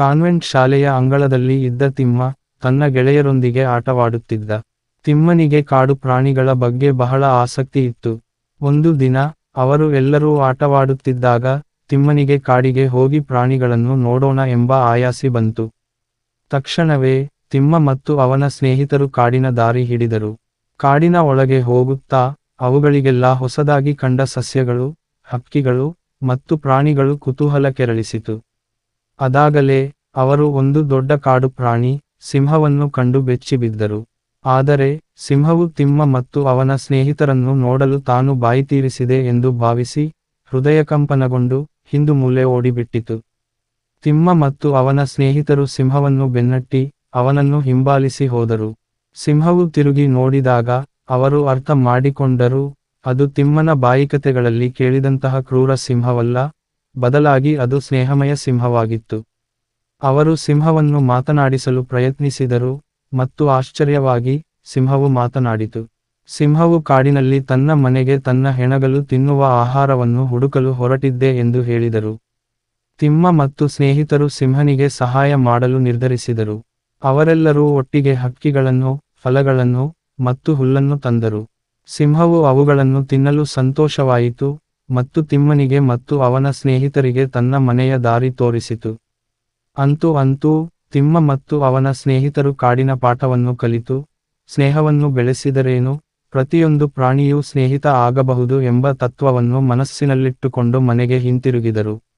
Convent ಶಾಲೆಯ ಅಂಗಳದಲ್ಲಿ ಇದ್ದ ತಿಮ್ಮ ತನ್ನ ಗೆಳೆಯರೊಂದಿಗೆ ಆಟವಾಡುತ್ತಿದ್ದ. ತಿಮ್ಮನಿಗೆ ಕಾಡು ಪ್ರಾಣಿಗಳ ಬಗ್ಗೆ ಬಹಳ ಆಸಕ್ತಿ ಇತ್ತು. ಒಂದು ದಿನ ಅವರು ಎಲ್ಲರೂ ಆಟವಾಡುತ್ತಿದ್ದಾಗ ತಿಮ್ಮನಿಗೆ ಕಾಡಿಗೆ ಹೋಗಿ ಪ್ರಾಣಿಗಳನ್ನು ನೋಡೋಣ ಎಂಬ ಆಯಾಸಿ ಬಂತು. ತಕ್ಷಣವೇ ತಿಮ್ಮ ಮತ್ತು ಅವನ ಸ್ನೇಹಿತರು ಕಾಡಿನ ದಾರಿ ಹಿಡಿದರು. ಕಾಡಿನ ಒಳಗೆ ಹೋಗುತ್ತಾ ಅವುಗಳಿಗೆಲ್ಲ ಹೊಸದಾಗಿ ಕಂಡ ಸಸ್ಯಗಳು, ಹಕ್ಕಿಗಳು ಮತ್ತು ಪ್ರಾಣಿಗಳು ಕುತೂಹಲ ಕೆರಳಿಸಿತು. ಅದಾಗಲೇ ಅವರು ಒಂದು ದೊಡ್ಡ ಕಾಡು ಪ್ರಾಣಿ ಸಿಂಹವನ್ನು ಕಂಡು ಬೆಚ್ಚಿಬಿದ್ದರು ಆದರೆ ಸಿಂಹವು ತಿಮ್ಮ ಮತ್ತು ಅವನ ಸ್ನೇಹಿತರನ್ನು ನೋಡಲು ತಾನು ಬಾಯಿತೀರಿಸಿದೆ ಎಂದು ಭಾವಿಸಿ ಹೃದಯಕಂಪನಗೊಂಡು ಹಿಂದು ಮೂಲೆ ಓಡಿಬಿಟ್ಟಿತು. ತಿಮ್ಮ ಮತ್ತು ಅವನ ಸ್ನೇಹಿತರು ಸಿಂಹವನ್ನು ಬೆನ್ನಟ್ಟಿ ಅವನನ್ನು ಹಿಂಬಾಲಿಸಿ ಹೋದರು. ಸಿಂಹವು ತಿರುಗಿ ನೋಡಿದಾಗ ಅವರು ಅರ್ಥ ಮಾಡಿಕೊಂಡರು, ಅದು ತಿಮ್ಮನ ಬಾಯಿಕತೆಗಳಲ್ಲಿ ಕೇಳಿದಂತಹ ಕ್ರೂರ ಸಿಂಹವಲ್ಲ ಬದಲಾಗಿ ಅದು ಸ್ನೇಹಮಯ ಸಿಂಹವಾಗಿತ್ತು. ಅವರು ಸಿಂಹವನ್ನು ಮಾತನಾಡಿಸಲು ಪ್ರಯತ್ನಿಸಿದರು ಮತ್ತು ಆಶ್ಚರ್ಯವಾಗಿ ಸಿಂಹವು ಮಾತನಾಡಿತು. ಸಿಂಹವು ಕಾಡಿನಲ್ಲಿ ತನ್ನ ಮನೆಗೆ ತನ್ನ ಹೆಣಗಲು ತಿನ್ನುವ ಆಹಾರವನ್ನು ಹುಡುಕಲು ಹೊರಟಿದ್ದೆ ಎಂದು ಹೇಳಿದರು. ತಿಮ್ಮ ಮತ್ತು ಸ್ನೇಹಿತರು ಸಿಂಹನಿಗೆ ಸಹಾಯ ಮಾಡಲು ನಿರ್ಧರಿಸಿದರು. ಅವರೆಲ್ಲರೂ ಒಟ್ಟಿಗೆ ಹಕ್ಕಿಗಳನ್ನು, ಫಲಗಳನ್ನು ಮತ್ತು ಹುಲ್ಲನ್ನು ತಂದರು. ಸಿಂಹವು ಅವುಗಳನ್ನು ತಿನ್ನಲು ಸಂತೋಷವಾಯಿತು ಮತ್ತು ತಿಮ್ಮನಿಗೆ ಮತ್ತು ಅವನ ಸ್ನೇಹಿತರಿಗೆ ತನ್ನ ಮನೆಯ ದಾರಿ ತೋರಿಸಿತು. ಅಂತೂ ಅಂತೂ, ತಿಮ್ಮ ಮತ್ತು ಅವನ ಸ್ನೇಹಿತರು ಕಾಡಿನ ಪಾಠವನ್ನು ಕಲಿತು, ಸ್ನೇಹವನ್ನು ಬೆಳೆಸಿದರೇನು, ಪ್ರತಿಯೊಂದು ಪ್ರಾಣಿಯೂ ಸ್ನೇಹಿತ ಆಗಬಹುದು ಎಂಬ ತತ್ವವನ್ನು ಮನಸ್ಸಿನಲ್ಲಿಟ್ಟುಕೊಂಡು ಮನೆಗೆ ಹಿಂತಿರುಗಿದರು.